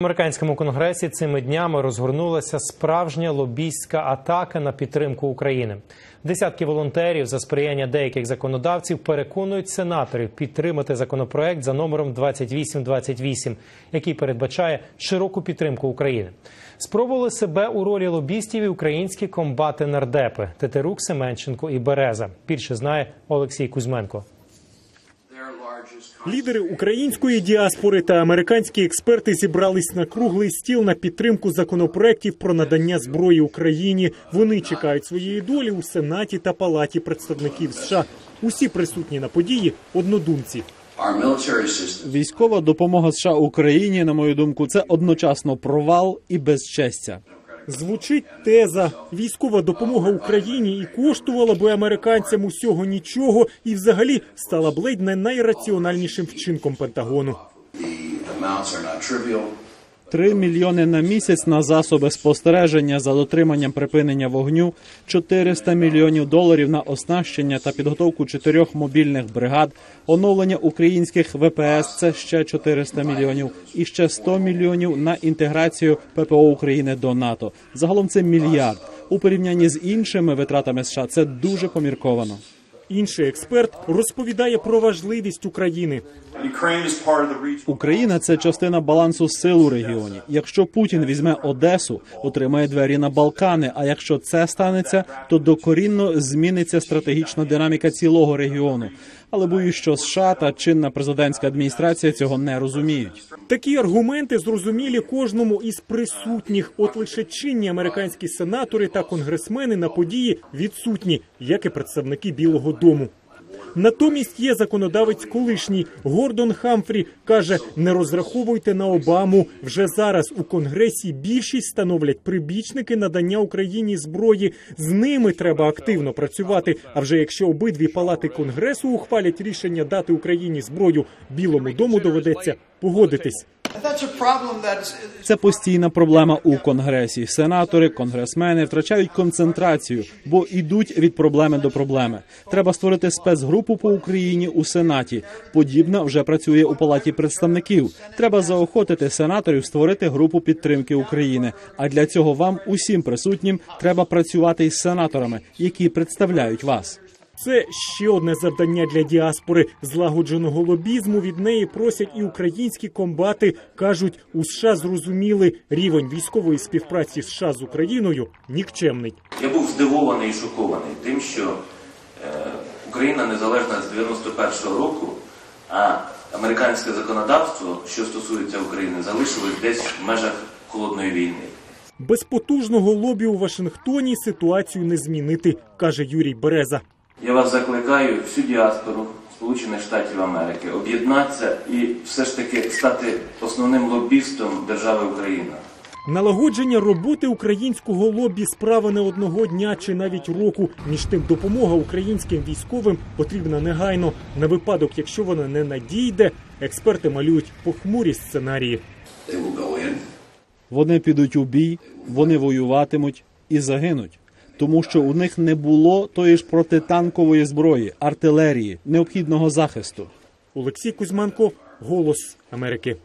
В американському конгресі цими днями розгорнулася справжня лобійська атака на підтримку України. Десятки волонтерів за сприяння деяких законодавців переконують сенаторів підтримати законопроект за номером 2828, який передбачає широку підтримку України. Спробували себе у ролі лобістів і українські комбати нардепи Тетерук, Семенченко і Береза. Більше знає Олексій Кузьменко. Лідери української діаспори та американські експерти зібрались на круглий стіл на підтримку законопроєктів про надання зброї Україні. Вони чекають своєї долі у Сенаті та Палаті представників США. Усі присутні на події однодумці. Військова допомога США Україні, на мою думку, це одночасно провал і безчестя. Звучить теза: військова допомога Україні і коштувала би американцям усього нічого, і взагалі стала б ледь не найраціональнішим вчинком Пентагону. The amounts are not trivial. Три мільйони на місяць на засоби спостереження за дотриманням припинення вогню, 400 мільйонів доларів на оснащення та підготовку чотирьох мобільних бригад, оновлення українських ВПС – це ще 400 мільйонів, і ще 100 мільйонів на інтеграцію ППО України до НАТО. Загалом це мільярд. У порівнянні з іншими витратами США це дуже помірковано. Інший експерт розповідає про важливість України. Україна це частина балансу сил у регіоні. Якщо Путін візьме Одесу, отримає двері на Балкани. А якщо це станеться, то докорінно зміниться стратегічна динаміка цілого регіону. Але боюсь, що США та чинна президентська адміністрація цього не розуміють. Такі аргументи зрозумілі кожному із присутніх. От лише чинні американські сенатори та конгресмени на події відсутні, як і представники Білого Дому. Натомість є законодавець колишній Гордон Хамфрі каже: не розраховуйте на Обаму. Вже зараз у конгресі більшість становлять прибічники надання Україні зброї. З ними треба активно працювати. А вже якщо обидві палати конгресу ухвалять рішення дати Україні зброю, Білому дому доведеться погодитись. Це постійна проблема у конгресі. Сенатори, конгресмени втрачають концентрацію, бо йдуть від проблеми до проблеми. Треба створити спецгрупу по Україні у сенаті. Подібна вже працює у палаті представників. Треба заохотити сенаторів створити групу підтримки України. А для цього вам, усім присутнім, треба працювати із сенаторами, які представляють вас. Це ще одне завдання для діаспори. Злагодженого лобізму від неї просять і українські комбати. кажуть, у США зрозуміли рівень військової співпраці США з Україною нікчемний. Я був здивований і шокований тим, що е, Україна незалежна з 91-го року, а американське законодавство, що стосується України, залишилось десь в межах холодної війни. Без потужного лобі у Вашингтоні ситуацію не змінити, каже Юрій Береза. Я вас закликаю всю діаспору Сполучених Штатів Америки об'єднатися і все ж таки стати основним лобістом держави Україна. Налагодження роботи українського лобі справа не одного дня чи навіть року. Між тим, допомога українським військовим потрібна негайно. На випадок, якщо вона не надійде, експерти малюють похмурі сценарії. Вони підуть у бій, вони воюватимуть і загинуть, тому що у них не було тої ж протитанкової зброї, артилерії, необхідного захисту. Олексій Кузьменко, Голос Америки.